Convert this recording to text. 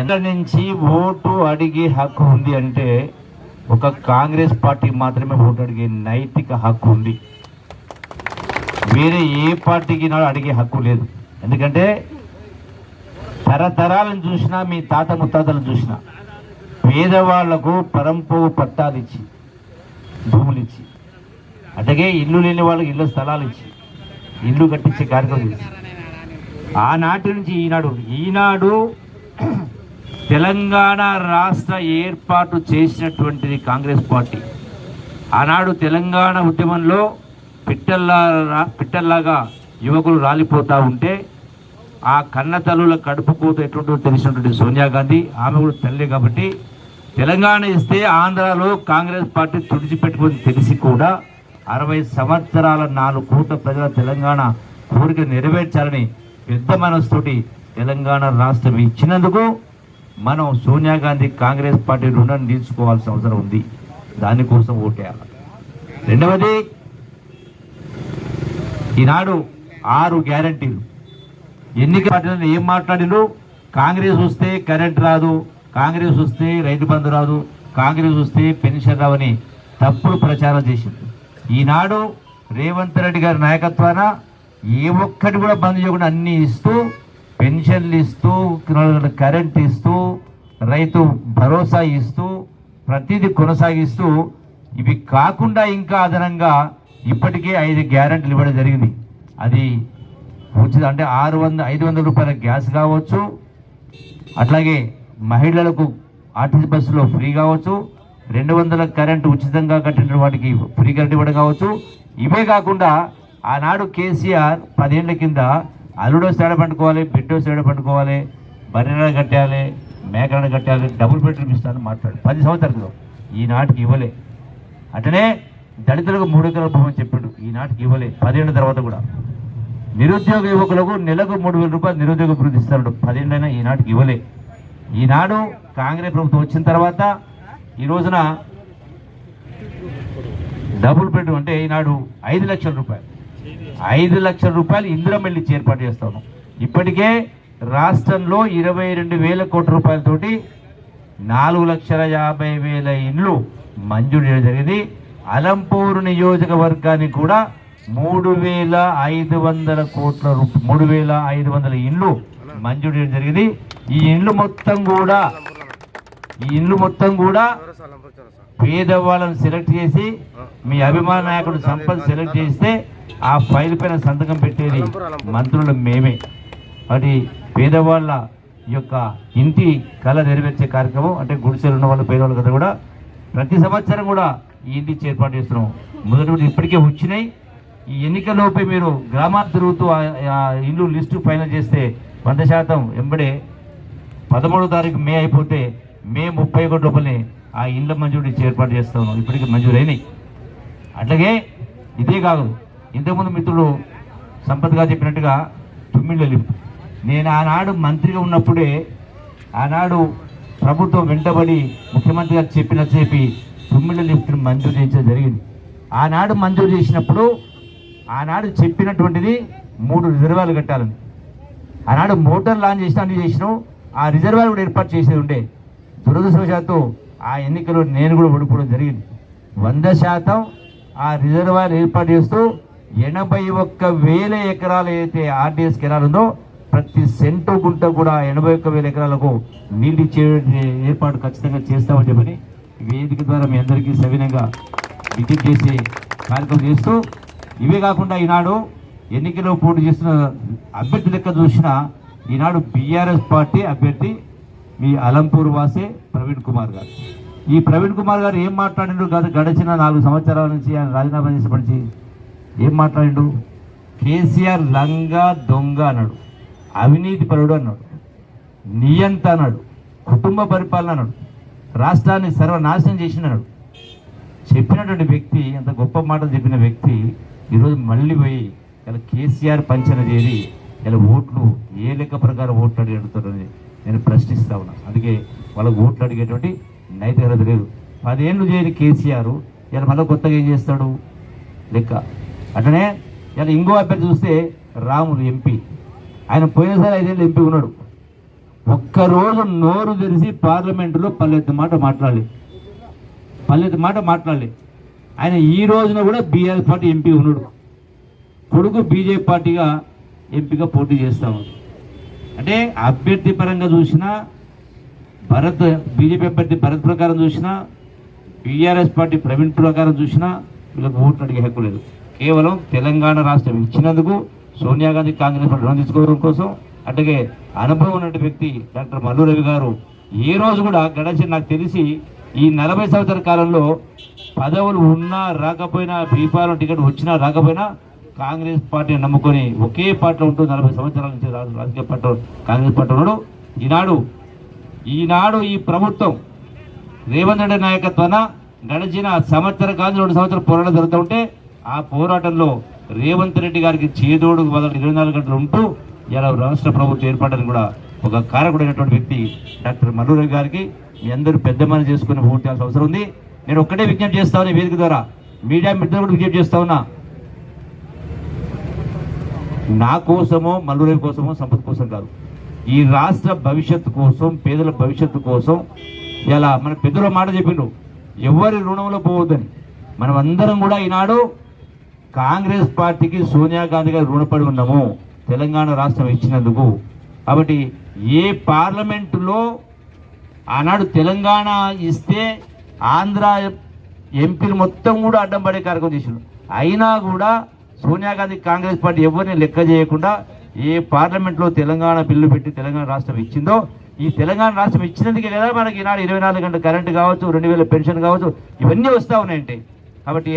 ఎంత నుంచి ఓటు అడిగే హక్కు ఉంది అంటే ఒక కాంగ్రెస్ పార్టీ మాత్రమే ఓటు అడిగే నైతిక హక్కు ఉంది. వేరే ఏ పార్టీకి నాడు అడిగే హక్కు లేదు. ఎందుకంటే తరతరాలను చూసినా మీ తాత ముత్తాతలను చూసినా పేదవాళ్ళకు పరంపు పట్టాలు ఇచ్చి భూములు ఇచ్చి అట్లాగే ఇల్లు లేని వాళ్ళకి ఇల్లు స్థలాలు ఇచ్చి ఇల్లు కట్టించే కార్యక్రమం ఆనాటి నుంచి ఈనాడు ఈనాడు తెలంగాణ రాష్ట్ర ఏర్పాటు చేసినటువంటిది కాంగ్రెస్ పార్టీ. ఆనాడు తెలంగాణ ఉద్యమంలో పిట్టల్లా పిట్టల్లాగా యువకులు రాలిపోతూ ఉంటే ఆ కన్న తల్లుల కడుపు కూత ఎటువంటిదో తెలిసినటువంటి సోనియా గాంధీ ఆమె కూడా తల్లి కాబట్టి తెలంగాణ ఇస్తే ఆంధ్రాలో కాంగ్రెస్ పార్టీ తుడిచిపెట్టుకుని తెలిసి కూడా అరవై సంవత్సరాల నాలుగు కోట్ల ప్రజల తెలంగాణ కోరిక నెరవేర్చాలని పెద్ద మనసుతోటి తెలంగాణ రాష్ట్రం ఇచ్చినందుకు మనం సోనియా గాంధీ కాంగ్రెస్ పార్టీ రుణం తీర్చుకోవాల్సిన అవసరం ఉంది. దానికోసం ఓటేయాలి. రెండవది ఈనాడు ఆరు గ్యారంటీలు. ఎన్నిక పార్టీలను ఏం మాట్లాడిను కాంగ్రెస్ వస్తే కరెంట్ రాదు కాంగ్రెస్ వస్తే రైతు బంధు రాదు కాంగ్రెస్ వస్తే పెన్షన్ రావని తప్పుడు ప్రచారం చేసింది. ఈనాడు రేవంత్ రెడ్డి గారి నాయకత్వాన ఏ ఒక్కటి కూడా బంద్ చేయకుండా అన్ని ఇస్తూ పెన్షన్లు ఇస్తూ కరెంట్ ఇస్తూ రైతు భరోసా ఇస్తూ ప్రతిదీ కొనసాగిస్తూ ఇవి కాకుండా ఇంకా అదనంగా ఇప్పటికే ఐదు గ్యారెంటీలు ఇవ్వడం జరిగింది. అది ఉచిత అంటే ఆరు వంద ఐదు వందల రూపాయల గ్యాస్ కావచ్చు అట్లాగే మహిళలకు ఆర్టీసీ బస్సులో ఫ్రీ కావచ్చు రెండు వందల కరెంటు ఉచితంగా కట్టిన వాటికి ఫ్రీ కరెంట్ ఇవ్వడం కావచ్చు. ఇవే కాకుండా ఆనాడు కేసీఆర్ పదేళ్ళ కింద అల్లుడో సేడ పండుకోవాలి బిడ్డో సేడ పండుకోవాలి బర్రెలను కట్టాలి మేకలను కట్టాలి డబుల్ బెడ్రూమ్ ఇస్తానని మాట్లాడు. పది సంవత్సరాలు ఈనాటికి ఇవ్వలే. అట్లనే దళితులకు మూడు ఎకరాల భూమి చెప్పాడు. ఈనాటికి ఇవ్వలే. పదిహేను తర్వాత కూడా. నిరుద్యోగ యువకులకు నెలకు మూడు వేల రూపాయలు నిరుద్యోగ వృద్ధి ఇస్తాడు. పదిహేనైనా ఈనాటికి ఇవ్వలే. ఈనాడు కాంగ్రెస్ ప్రభుత్వం వచ్చిన తర్వాత ఈ రోజున డబుల్ బెడ్రూమ్ అంటే ఈనాడు ఐదు లక్షల రూపాయలు. ఐదు లక్షల రూపాయలు ఇందిరమెల్లి ఏర్పాటు చేస్తాను. ఇప్పటికే రాష్ట్రంలో ఇరవై రెండు వేల కోట్ల రూపాయలతోటి నాలుగు లక్షల యాభై వేల ఇండ్లు మంజూరు చేయడం జరిగింది. అలంపూర్ నియోజకవర్గానికి కూడా మూడు వేల ఐదు వందల కోట్ల రూ- మూడు వేల ఐదు వందల ఇండ్లు మంజూరు చేయడం జరిగింది. ఈ ఇండ్లు మొత్తం కూడా ఈ ఇండ్లు మొత్తం కూడా పేదవాళ్ళని సెలెక్ట్ చేసి మీ అభిమాన నాయకుడు సంపద సెలెక్ట్ చేస్తే ఆ ఫైల్ పైన సంతకం పెట్టేది మంత్రులు మేమే. అది పేదవాళ్ళ యొక్క ఇంటి కళ నెరవేర్చే కార్యక్రమం అంటే గుడిసెలు ఉన్న వాళ్ళు పేదవాళ్ళ కదా కూడా ప్రతి సంవత్సరం కూడా ఈ ఇంటికి ఏర్పాటు చేస్తున్నాం. మొదటి ఇప్పటికే వచ్చినాయి. ఈ ఎన్నికలోపే మీరు గ్రామాలు తిరుగుతూ ఆ- ఇల్లు లిస్టు ఫైనల్ చేస్తే వంద శాతం ఎంబడే పదమూడో తారీఖు మే అయిపోతే మే ముప్పై ఒకటి లోపలనే ఆ ఇండ్ల మంజూరు ఏర్పాటు చేస్తాను ఇప్పటికి మంజూరైనాయి. అట్లాగే ఇదే కాదు ఇంతకుముందు మిత్రుడు సంపత్గా చెప్పినట్టుగా తుమ్మిళ్ళ లిఫ్ట్. నేను ఆనాడు మంత్రిగా ఉన్నప్పుడే ఆనాడు ప్రభుత్వం వెంటబడి ముఖ్యమంత్రి గారు చెప్పిన చెప్పి తుమ్మిళ్ళ లిఫ్ట్ను మంజూరు చేయించడం జరిగింది. ఆనాడు మంజూరు చేసినప్పుడు ఆనాడు చెప్పినటువంటిది మూడు రిజర్వాయర్లు కట్టాలని ఆనాడు మోటార్ లాంచ్ చేసిన అన్ని చేసినాం ఆ రిజర్వాయర్ కూడా ఏర్పాటు చేసేది ఉండే. దురదృష్టవశాత్తు ఆ ఎన్నికలో నేను కూడా ఓడిపోవడం జరిగింది. వంద శాతం ఆ రిజర్వాయర్ ఏర్పాటు చేస్తూ ఎనభై ఒక్క వేల ఎకరాలు ఏదైతే ఆర్డీఎస్ కెనాల్ ఉందో ప్రతి సెంటు గుంట కూడా ఎనభై ఒక్క వేల ఎకరాలకు నీళ్ళు ఇచ్చే ఏర్పాటు ఖచ్చితంగా చేస్తామని చెప్పని వేదిక ద్వారా మీ అందరికీ సవినంగా విజిట్ చేసే కార్యక్రమం చేస్తూ ఇవే కాకుండా ఈనాడు ఎన్నికల్లో పోటీ చేస్తున్న అభ్యర్థి లెక్క చూసిన ఈనాడు బీఆర్ఎస్ పార్టీ అభ్యర్థి మీ అలంపూర్ వాసే ప్రవీణ్ కుమార్ గారు. ఈ ప్రవీణ్ కుమార్ గారు ఏం మాట్లాడిండు? గత గడిచిన నాలుగు సంవత్సరాల నుంచి ఆయన రాజీనామా చేసినప్పటి నుంచి ఏం మాట్లాడిండు? కేసీఆర్ లంగా దొంగ అన్నాడు. అవినీతి పరుడు అన్నాడు. నియంత అన్నాడు. కుటుంబ పరిపాలన అన్నాడు. రాష్ట్రాన్ని సర్వనాశనం చేసినాడు చెప్పినటువంటి వ్యక్తి అంత గొప్ప మాటలు చెప్పిన వ్యక్తి ఈరోజు మళ్ళీ పోయి ఇలా కేసీఆర్ పంచన చేరి ఇలా ఓట్లు ఏ లెక్క ప్రకారం ఓట్లు అడిగి నేను ప్రశ్నిస్తా ఉన్నా. అందుకే వాళ్ళకి ఓట్లు అడిగేటువంటి నైతికత లేదు. పదేళ్ళు చేయని కేసీఆర్ ఇలా మళ్ళీ కొత్తగా ఏం చేస్తాడు? లెక్క. అట్లనే ఇలా ఇంకో అభ్యర్థి చూస్తే రాములు ఎంపీ. ఆయన పోయినసారి ఐదేళ్ళు ఎంపీ ఉన్నాడు. ఒక్కరోజు నోరు తెరిచి పార్లమెంటులో పల్లెత్తు మాట మాట్లాడాలి. పల్లెత్తు మాట మాట్లాడాలి. ఆయన ఈ రోజున కూడా బీఆర్ఎస్ పార్టీ ఎంపీ ఉన్నాడు. కొడుకు బీజేపీ పార్టీగా ఎంపీగా పోటీ చేస్తాము అంటే అభ్యర్థి పరంగా చూసినా భరత్ బీజేపీ అభ్యర్థి భరత్ ప్రకారం చూసినా బీఆర్ఎస్ పార్టీ ప్రవీణ్ ప్రకారం చూసినా వీళ్ళకి ఓట్లు అడిగే హక్కు లేదు. కేవలం తెలంగాణ రాష్ట్రం ఇచ్చినందుకు సోనియా గాంధీ కాంగ్రెస్ పార్టీ రుణం తీసుకోవడం కోసం అట్లాగే అనుభవం ఉన్న వ్యక్తి డాక్టర్ మల్లు రవి గారు ఏ రోజు కూడా గడచిన నాకు తెలిసి ఈ నలభై సంవత్సరాల కాలంలో పదవులు ఉన్నా రాకపోయినా బీపాలం టికెట్ వచ్చినా రాకపోయినా కాంగ్రెస్ పార్టీని నమ్ముకొని ఒకే పార్టీలో ఉంటూ నలభై సంవత్సరాల నుంచి రాజకీయ పార్టీ కాంగ్రెస్ పార్టీ ఉన్నాడు. ఈనాడు ఈనాడు ఈ ప్రభుత్వం రేవంత్ రెడ్డి నాయకత్వాన గడిచిన సంవత్సర కాదు రెండు సంవత్సరాలు పోరాటం జరుగుతూ ఉంటే ఆ పోరాటంలో రేవంత్ రెడ్డి గారికి చేదోడు మొదటి ఇరవై నాలుగు గంటలు ఉంటూ ఇలా రాష్ట్ర ప్రభుత్వం ఏర్పడని కూడా ఒక కారకుడైనటువంటి వ్యక్తి డాక్టర్ మల్లూరి గారికి మీ అందరూ పెద్దమని చేసుకుని ఓటు చేయాల్సిన అవసరం ఉంది. నేను ఒక్కటే విజ్ఞప్తి చేస్తా ఉన్నా ఈ వేదిక ద్వారా. మీడియా మిత్రులు కూడా విజ్ఞప్తి చేస్తా ఉన్నా. నా కోసమో మల్లూరి కోసమో సంపద కోసం కాదు. ఈ రాష్ట్ర భవిష్యత్తు కోసం పేదల భవిష్యత్తు కోసం ఇలా మన పెద్దల మాట చెప్పిండు ఎవరి రుణంలో పోవద్దని. మనం అందరం కూడా ఈనాడు కాంగ్రెస్ పార్టీకి సోనియా గాంధీ గారు రుణపడి ఉన్నాము. తెలంగాణ రాష్ట్రం ఇచ్చినందుకు. కాబట్టి ఏ పార్లమెంటులో ఆనాడు తెలంగాణ ఇస్తే ఆంధ్ర ఎంపీలు మొత్తం కూడా అడ్డం పడే కార్యక్రమం చేసిండు. అయినా కూడా సోనియా గాంధీ కాంగ్రెస్ పార్టీ ఎవరిని లెక్క చేయకుండా ఏ పార్లమెంట్లో తెలంగాణ బిల్లు పెట్టి తెలంగాణ రాష్ట్రం ఇచ్చిందో ఈ తెలంగాణ రాష్ట్రం ఇచ్చినందుకే కదా మనకి ఈనాడు ఇరవై నాలుగు గంటల కరెంట్ కావచ్చు రెండు వేల పెన్షన్ కావచ్చు ఇవన్నీ వస్తూ ఉన్నాయంటే. కాబట్టి